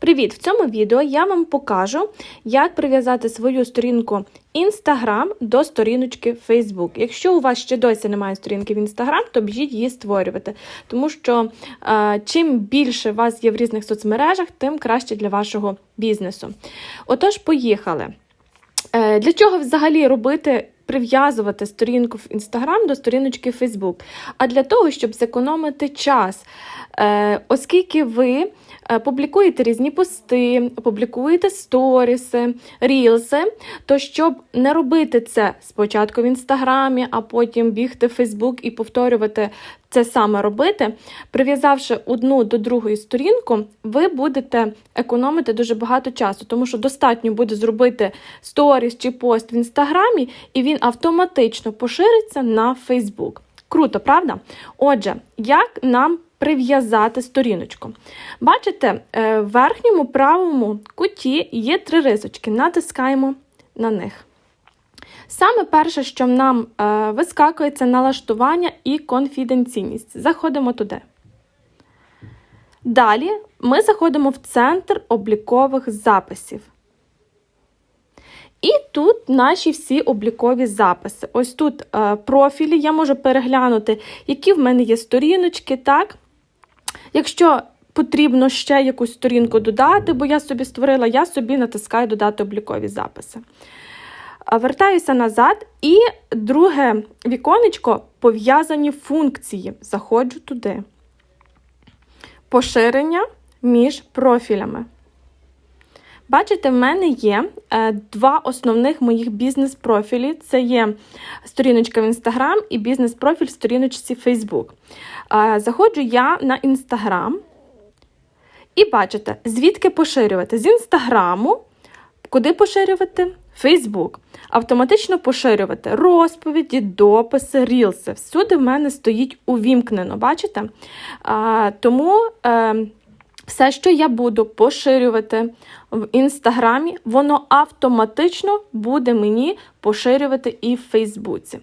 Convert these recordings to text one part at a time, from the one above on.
Привіт! В цьому відео я вам покажу, як прив'язати свою сторінку Instagram до сторіночки Facebook. Якщо у вас ще досі немає сторінки в Instagram, то біжіть її створювати. Тому що е, чим більше вас є в різних соцмережах, тим краще для вашого бізнесу. Отож, поїхали. Е, Для чого взагалі робити? Прив'язувати сторінку в Instagram до сторіночки Facebook, а для того, щоб зекономити час. Е, Оскільки ви публікуєте різні пости, публікуєте сторіси, рілси, то щоб не робити це спочатку в інстаграмі, а потім бігти в Фейсбук і повторювати це саме робити, прив'язавши одну до другої сторінку, ви будете економити дуже багато часу, тому що достатньо буде зробити сторіс чи пост в інстаграмі, і він автоматично пошириться на Фейсбук. Круто, правда? Отже, як нам прив'язати сторіночку? Бачите, е, в верхньому правому куті є три рисочки. Натискаємо на них. Саме перше, що нам е, вискакує, це налаштування і конфіденційність. Заходимо туди. Далі ми заходимо в центр облікових записів. І тут наші всі облікові записи. Ось тут е, профілі, я можу переглянути, які в мене є сторіночки. так? Якщо потрібно ще якусь сторінку додати, бо я собі створила, я собі натискаю додати облікові записи. Вертаюся назад, і друге віконечко пов'язані функції. Заходжу туди. Поширення між профілями. Бачите, в мене є е, два основних моїх бізнес-профілі. Це є сторіночка в Instagram і бізнес-профіль в сторіночці Facebook. Е, заходжу я на Instagram. І бачите, звідки поширювати? З Інстаграму. Куди поширювати? Фейсбук. Автоматично поширювати розповіді, дописи, рілси. Всюди в мене стоїть увімкнено, бачите? А, Тому е, все, що я буду поширювати в інстаграмі, воно автоматично буде мені поширювати і в Фейсбуці.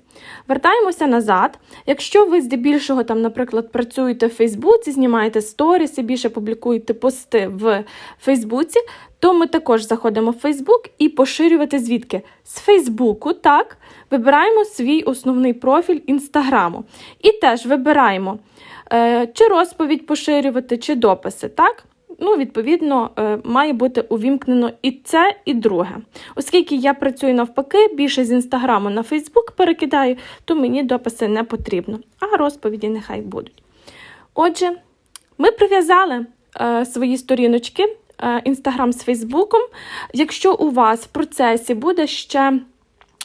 Вертаємося назад. Якщо ви здебільшого, там, наприклад, працюєте в Фейсбуці, знімаєте сторіси, більше публікуєте пости в Фейсбуці, то ми також заходимо в Фейсбук і поширювати звідки? З Фейсбуку, так, вибираємо свій основний профіль Інстаграму. І теж вибираємо, е, чи розповідь поширювати, чи дописи. так? Ну, відповідно, е, має бути увімкнено і це, і друге. Оскільки я працюю навпаки, більше з інстаграму на Фейсбук перекидаю, то мені дописи не потрібно, а розповіді нехай будуть. Отже, ми прив'язали е, свої сторіночки. Інстаграм з Фейсбуком. Якщо у вас в процесі буде ще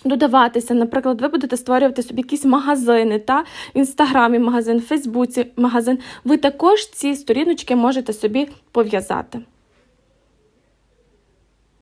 додаватися, наприклад, ви будете створювати собі якісь магазини, та? В інстаграмі магазин, в Фейсбуці магазин, ви також ці сторіночки можете собі пов'язати.